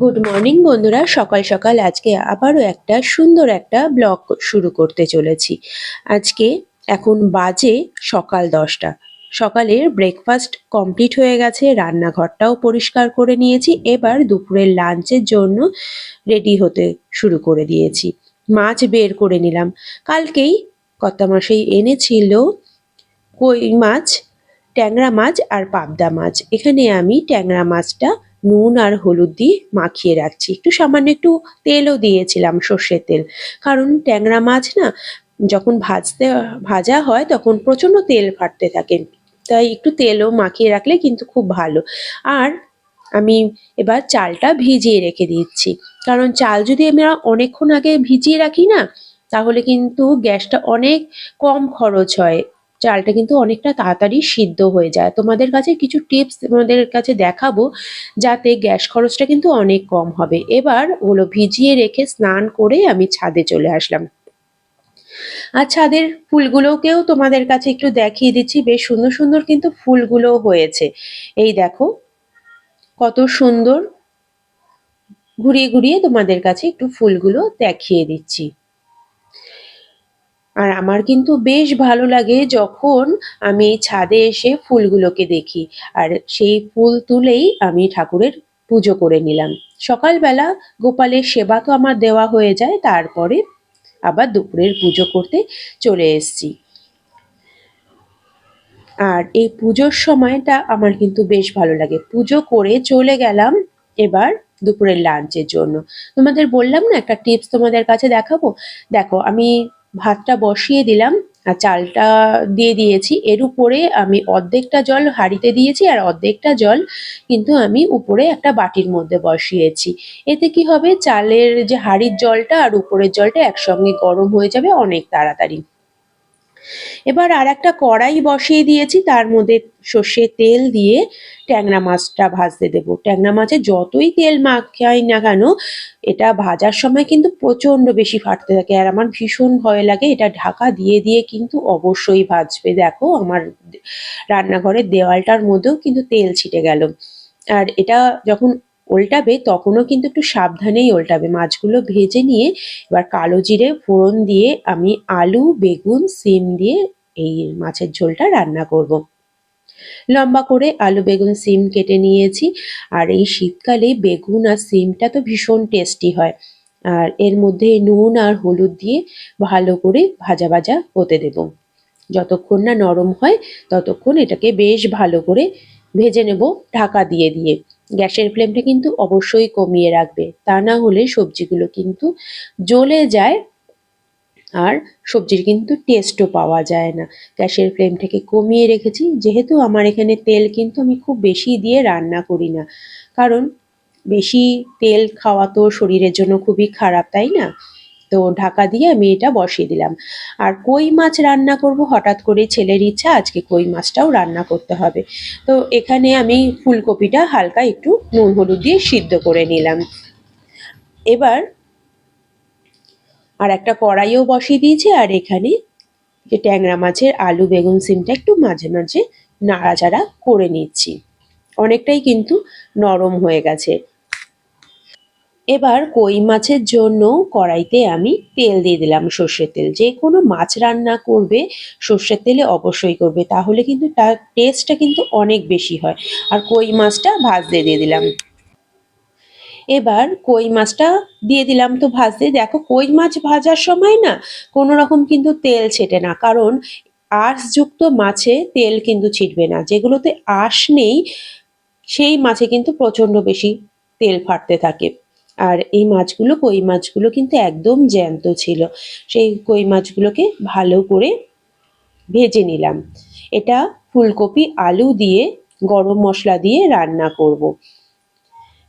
Good morning বন্ধুরা। সকাল সকাল আজকে আবারও একটা সুন্দর একটা ব্লগ শুরু করতে চলেছি। আজকে এখন বাজে সকাল দশটা। সকালের ব্রেকফাস্ট কমপ্লিট হয়ে গেছে, রান্নাঘরটাও পরিষ্কার করে নিয়েছি। এবার দুপুরের লাঞ্চের জন্য রেডি হতে শুরু করে দিয়েছি। মাছ বের করে নিলাম। কালকেই কর্তামশাই এনেছিল কই মাছ, ট্যাংরা মাছ আর পাবদা মাছ। এখানে আমি ট্যাংরা মাছটা নুন আর হলুদ দিয়ে মাখিয়ে রাখছি। একটু সামান্য একটু তেলও দিয়েছিলাম সর্ষের তেল। কারণ ট্যাংরা মাছ না, যখন ভাজতে, ভাজা হয় তখন প্রচণ্ড তেল ফাটতে থাকে। তাই একটু তেলও মাখিয়ে রাখলে কিন্তু খুব ভালো। আর আমি এবার চালটা ভিজিয়ে রেখে দিচ্ছি। কারণ চাল যদি আমরা অনেকক্ষণ আগে ভিজিয়ে রাখি না, তাহলে কিন্তু গ্যাসটা অনেক কম খরচ হয়। চালটা কিন্তু অনেকটা তাড়াতাড়ি সিদ্ধ হয়ে যায়। তোমাদের কাছে কিছু টিপস তোমাদের কাছে দেখাবো যাতে গ্যাস খরচটা কিন্তু অনেক কম হবে। এবার ওগুলো ভিজিয়ে রেখে স্নান করে আমি ছাদে চলে আসলাম। আর ছাদের ফুলগুলোকেও তোমাদের কাছে একটু দেখিয়ে দিচ্ছি। বেশ সুন্দর সুন্দর কিন্তু ফুলগুলো হয়েছে। এই দেখো, কত সুন্দর। ঘুরিয়ে ঘুরিয়ে তোমাদের কাছে একটু ফুলগুলো দেখিয়ে দিচ্ছি। আর আমার কিন্তু বেশ ভালো লাগে যখন আমি ছাদে এসে ফুলগুলোকে দেখি। আর সেই ফুল তুলেই আমি ঠাকুরের পুজো করে নিলাম। সকালবেলা গোপালের সেবা তো আমার দেওয়া হয়ে যায়, তারপরে আবার দুপুরের পুজো করতে চলে এসছি। আর এই পুজোর সময়টা আমার কিন্তু বেশ ভালো লাগে। পুজো করে চলে গেলাম এবার দুপুরের লাঞ্চের জন্য। তোমাদের বললাম না, একটা টিপস তোমাদের কাছে দেখাবো? দেখো, আমি ভাতটা বসিয়ে দিলাম আর চালটা দিয়ে দিয়েছি। এর উপরে আমি অর্ধেকটা জল হাঁড়িতে দিয়েছি আর অর্ধেকটা জল কিন্তু আমি উপরে একটা বাটির মধ্যে বসিয়েছি। এতে কি হবে? চালের যে হাঁড়ির জলটা আর উপরের জলটা একসঙ্গে গরম হয়ে যাবে অনেক তাড়াতাড়ি। এবার আর একটা কড়াই বসিয়ে দিয়েছি, তার মধ্যে সর্ষের তেল দিয়ে ট্যাংরা মাছটা ভাজতে দেবো। ট্যাংরা মাছে যতই তেল মাখাই না কেন, এটা ভাজার সময় কিন্তু প্রচণ্ড বেশি ফাটতে থাকে আর আমার ভীষণ ভয় লাগে। এটা ঢাকা দিয়ে দিয়ে কিন্তু অবশ্যই ভাজবে। দেখো আমার রান্নাঘরের দেওয়ালটার মধ্যেও কিন্তু তেল ছিটে গেল। আর এটা যখন ওল্টাবে, তখনও কিন্তু একটু সাবধানেই ওল্টাবে। মাছগুলো ভেজে নিয়ে এবার কালো জিরে ফোড়ন দিয়ে আমি আলু, বেগুন, সিম দিয়ে এই মাছের ঝোলটা রান্না করব। লম্বা করে আলু, বেগুন, সিম কেটে নিয়েছি। আর এই শীতকালে বেগুন আর সিমটা তো ভীষণ টেস্টি হয়। আর এর মধ্যে নুন আর হলুদ দিয়ে ভালো করে ভাজা ভাজা হতে দেব। যতক্ষণ না নরম হয়, ততক্ষণ এটাকে বেশ ভালো করে ভেজে নেব ঢাকা দিয়ে দিয়ে। গ্যাসের ফ্লেমটা কিন্তু অবশ্যই কমিয়ে রাখবে। তা না হলে সবজিগুলো কিন্তু জ্বলে যায় আর সবজির কিন্তু টেস্টও পাওয়া যায় না। গ্যাসের ফ্লেমটাকে কমিয়ে রেখেছি। যেহেতু আমার এখানে তেল কিন্তু আমি খুব বেশি দিয়ে রান্না করি না। কারণ বেশি তেল খাওয়া তো শরীরের জন্য খুবই খারাপ, তাই না? তো ঢাকা দিয়ে আমি এটা বসিয়ে দিলাম। আর কই মাছ রান্না করব? হঠাৎ করে ছেলের ইচ্ছা, আজকে কই মাছটাও রান্না করতে হবে। তো এখানে আমি ফুলকপিটা হালকা একটু নুন হলুদ দিয়ে সিদ্ধ করে নিলাম। এবার আর একটা কড়াইও বসিয়ে দিয়েছি, আর এখানে যে ট্যাংরা মাছের আলু বেগুন সিমটা একটু মাঝে মাঝে নাড়াচাড়া করে নিচ্ছি। অনেকটাই কিন্তু নরম হয়ে গেছে। এবার কই মাছের জন্য কড়াইতে আমি তেল দিয়ে দিলাম সর্ষের তেল। যে কোনো মাছ রান্না করবে, সর্ষের তেলে অবশ্যই করবে, তাহলে কিন্তু তার টেস্টটা কিন্তু অনেক বেশি হয়। আর কই মাছটা ভাজতে দিয়ে দিলাম। এবার কই মাছটা দিয়ে দিলাম তো ভাজতে। দেখো কই মাছ ভাজার সময় না কোনো রকম কিন্তু তেল ছেটে না, কারণ আঁশযুক্ত মাছে তেল কিন্তু ছিটবে না। যেগুলোতে আঁশ নেই, সেই মাছে কিন্তু প্রচণ্ড বেশি তেল ফাটতে থাকে। আর এই মাছগুলো, কই মাছগুলো কিন্তু একদম জ্যান্ত ছিল। সেই কই মাছগুলোকে ভালো করে ভেজে নিলাম। এটা ফুলকপি, আলু দিয়ে, গরম মশলা দিয়ে রান্না করব।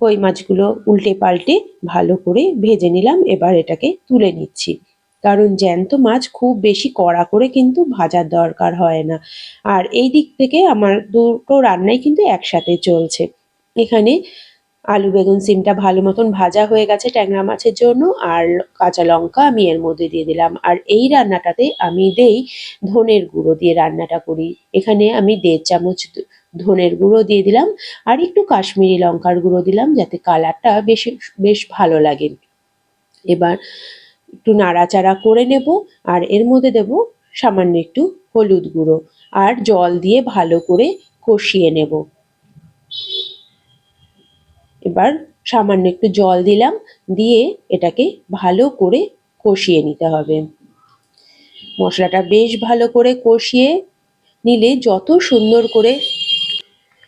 কই মাছগুলো উল্টে পাল্টে ভালো করে ভেজে নিলাম। এবার এটাকে তুলে নিচ্ছি। কারণ জ্যান্ত মাছ খুব বেশি কড়া করে কিন্তু ভাজার দরকার হয় না। আর এই দিক থেকে আমার দুটো রান্নাই কিন্তু একসাথে চলছে। এখানে আলু, বেগুন, সিমটা ভালো মতন ভাজা হয়ে গেছে ট্যাংরা মাছের জন্য, আর কাঁচা লঙ্কা আমি এর মধ্যে দিয়ে দিলাম। আর এই রান্নাটাতে আমি দেই ধনের গুঁড়ো দিয়ে রান্নাটা করি। এখানে আমি দেড় চামচ ধনের গুঁড়ো দিয়ে দিলাম, আর একটু কাশ্মীরি লঙ্কার গুঁড়ো দিলাম যাতে কালারটা বেশ বেশ ভালো লাগে। এবার একটু নাড়াচাড়া করে নেব, আর এর মধ্যে দেব সামান্য একটু হলুদ গুঁড়ো, আর জল দিয়ে ভালো করে কষিয়ে নেব। এবার সামান্য একটু জল দিলাম, দিয়ে এটাকে ভালো করে কষিয়ে নিতে হবে। মশলাটা বেশ ভালো করে কষিয়ে নিলে যত সুন্দর করে,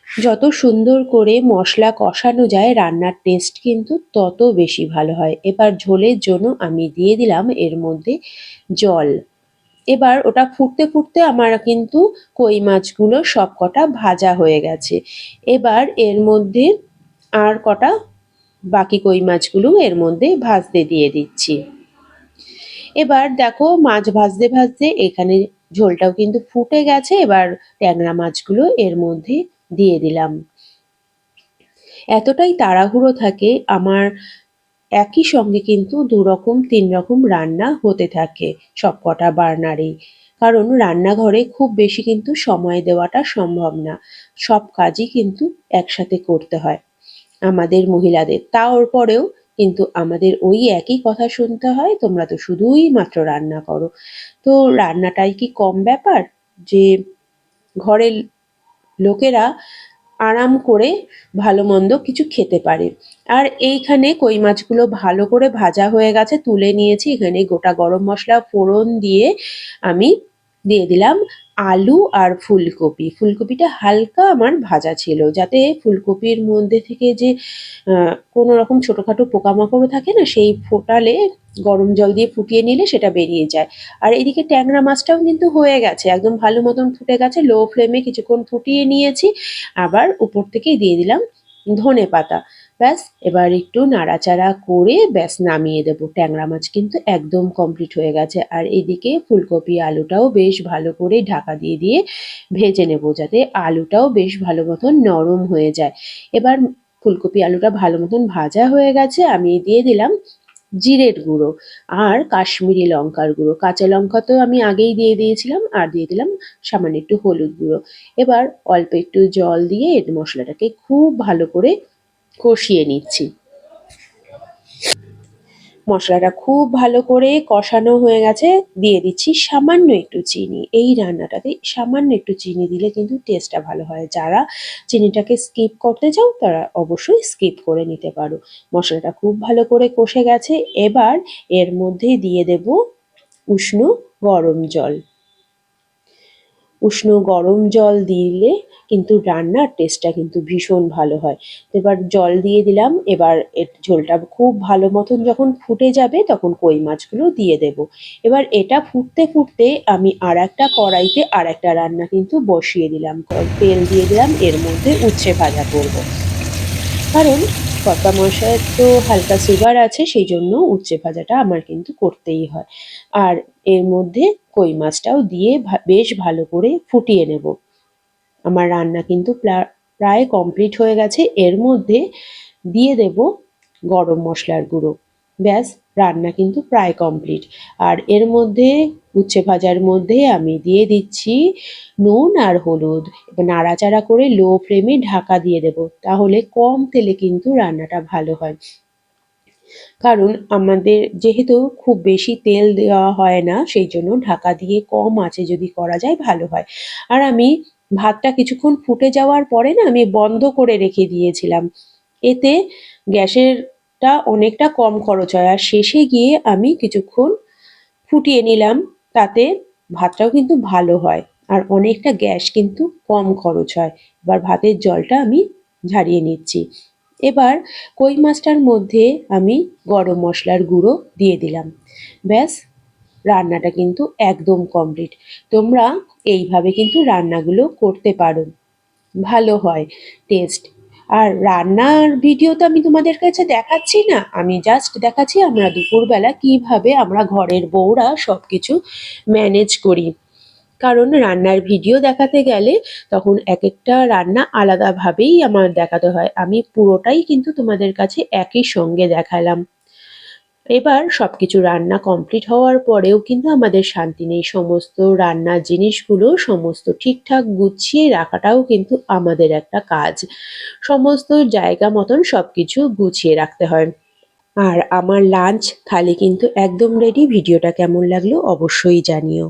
যত সুন্দর করে মশলা কষানো যায়, রান্নার টেস্ট কিন্তু তত বেশি ভালো হয়। এবার ঝোলের জন্য আমি দিয়ে দিলাম এর মধ্যে জল। এবার ওটা ফুটতে ফুটতে আমার কিন্তু কই মাছগুলো সবকটা ভাজা হয়ে গেছে। এবার এর মধ্যে আর কটা? বাকি কই মাছগুলো এর মধ্যে ভাজতে দিয়ে দিচ্ছি। এবার দেখো মাছ ভাজতে ভাজতে এখানে ঝোলটাও কিন্তু ফুটে গেছে, এবার ট্যাংরা মাছগুলো এর মধ্যে দিয়ে দিলাম। এতটাই তাড়াহুড়ো থাকে, আমার একই সঙ্গে কিন্তু দু রকম তিন রকম রান্না হতে থাকে সব কটা বার্নারেই। কারণ রান্নাঘরে খুব বেশি কিন্তু সময় দেওয়াটা সম্ভব না, সব কাজই কিন্তু একসাথে করতে হয়। আমাদের মহিলাদের। তার পরেও কিন্তু আমাদের ওই একই কথা শুনতে হয়, তোমরা তো শুধুই মাত্র রান্না করো। তো রান্নাটাই কি কম ব্যাপার? যে ঘরের লোকেরা আরাম করে ভালো মন্দ কিছু খেতে পারে। আর এইখানে কই মাছগুলো ভালো করে ভাজা হয়ে গেছে, তুলে নিয়েছি। এখানে গোটা গরম মশলা ফোড়ন দিয়ে আমি দিয়ে দিলাম আলু আর ফুলকপি। ফুলকপিটা হালকা আমার ভাজা ছিল, যাতে ফুলকপির মধ্যে থেকে যে কোনো রকম ছোটোখাটো পোকামাকড়ও থাকে না, সেই ফোটালে, গরম জল দিয়ে ফুটিয়ে নিলে সেটা বেরিয়ে যায়। আর এদিকে ট্যাংরা মাছটাও কিন্তু হয়ে গেছে, একদম ভালো মতন ফুটে গেছে, লো ফ্লেমে কিছুক্ষণ ফুটিয়ে নিয়েছি। আবার উপর থেকেই দিয়ে দিলাম ধনে পাতা ব্যাস, এবার একটু নাড়াচাড়া করে ব্যাস নামিয়ে দেবো। ট্যাংরা মাছ কিন্তু একদম কমপ্লিট হয়ে গেছে। আর এদিকে ফুলকপি আলুটাও বেশ ভালো করে ঢাকা দিয়ে দিয়ে ভেজে নেব যাতে আলুটাও বেশ ভালো মতন নরম হয়ে যায়। এবার ফুলকপি আলুটা ভালো মতন ভাজা হয়ে গেছে, আমি দিয়ে দিলাম জিরের গুঁড়ো আর কাশ্মীরি লঙ্কার গুঁড়ো। কাঁচা লঙ্কা তো আমি আগেই দিয়ে দিয়েছিলাম আর দিয়ে দিলাম সামান্য একটু হলুদ গুঁড়ো। এবার অল্প একটু জল দিয়ে মশলাটাকে খুব ভালো করে কষিয়ে নিচ্ছি। মশলাটা খুব ভালো করে কষানো হয়ে গেছে। দিয়ে দিচ্ছি সামান্য একটু চিনি। এই রান্নাটাতে সামান্য একটু চিনি দিলে কিন্তু টেস্টটা ভালো হয়। যারা চিনিটাকে স্কিপ করতে চাও, তারা অবশ্যই স্কিপ করে নিতে পারো। মশলাটা খুব ভালো করে কষে গেছে। এবার এর মধ্যে দিয়ে দেব উষ্ণ গরম জল। উষ্ণ গরম জল দিলে কিন্তু রান্নার টেস্টটা কিন্তু ভীষণ ভালো হয়। তো এবার জল দিয়ে দিলাম, এবার এর ঝোলটা খুব ভালো মতন যখন ফুটে যাবে তখন কই মাছগুলো দিয়ে দেব। এবার এটা ফুটতে ফুটতে আমি আর একটা কড়াইতে আর একটা রান্না কিন্তু বসিয়ে দিলাম। তেল দিয়ে দিলাম, এর মধ্যে উচ্ছে ভাজা করব। কারণ কর্তা মশার তো হালকা সুগার আছে সেই জন্য উচ্ছে ভাজাটা আমার কিন্তু করতেই হয়। আর এর মধ্যে কই মাছটাও দিয়ে বেশ ভালো করে ফুটিয়ে নেব। আমার রান্না কিন্তু প্রায় কমপ্লিট হয়ে গেছে। এর মধ্যে দিয়ে দেব গরম মশলার গুঁড়ো। ব্যাস রান্না কিন্তু প্রায় কমপ্লিট আর এর মধ্যে উচ্ছে ভাজার মধ্যে আমি দিয়ে দিচ্ছি নুন আর হলুদ। নাড়াচাড়া করে লো ফ্লেমে ঢাকা দিয়ে দেব, তাহলে কম তেলে কিন্তু রান্নাটা ভালো হয়। কারণ আমাদের যেহেতু খুব বেশি তেল দেওয়া হয় না, সেই জন্য ঢাকা দিয়ে কম আছে যদি করা যায় ভালো হয়। আর আমি ভাতটা কিছুক্ষণ ফুটে যাওয়ার পরে না আমি বন্ধ করে রেখে দিয়েছিলাম। এতে গ্যাসেরটা অনেকটা কম খরচ হয়। আর শেষে গিয়ে আমি কিছুক্ষণ ফুটিয়ে নিলাম, তাতে ভাতটাও কিন্তু ভালো হয় আর অনেকটা গ্যাস কিন্তু কম খরচ হয়। এবার ভাতের জলটা আমি ঝারিয়ে নিচ্ছি। এবার কই মাছটার মধ্যে আমি গরম মশলার গুঁড়ো দিয়ে দিলাম। ব্যাস, রান্নাটা কিন্তু একদম কমপ্লিট তোমরা এইভাবে কিন্তু রান্নাগুলো করতে পারো। ভালো হয় টেস্ট আর রান্নার ভিডিও তো আমি তোমাদের কাছে দেখাচ্ছি না। আমি জাস্ট দেখাচ্ছি আমরা দুপুরবেলা কীভাবে আমরা ঘরের বউরা সব কিছু ম্যানেজ করি। কারণ রান্নার ভিডিও দেখাতে গেলে তখন এক একটা রান্না আলাদাভাবেই আমার দেখাতে হয়। আমি পুরোটাই কিন্তু তোমাদের কাছে একই সঙ্গে দেখালাম। এবার সব কিছু রান্না কমপ্লিট হওয়ার পরেও কিন্তু আমাদের শান্তি নেই। সমস্ত রান্নার জিনিসগুলো সমস্ত ঠিকঠাক গুছিয়ে রাখাটাও কিন্তু আমাদের একটা কাজ। সমস্ত জায়গা মতন সব কিছু গুছিয়ে রাখতে হয়। আর আমার লাঞ্চ থালি কিন্তু একদম রেডি ভিডিওটা কেমন লাগল অবশ্যই জানিও।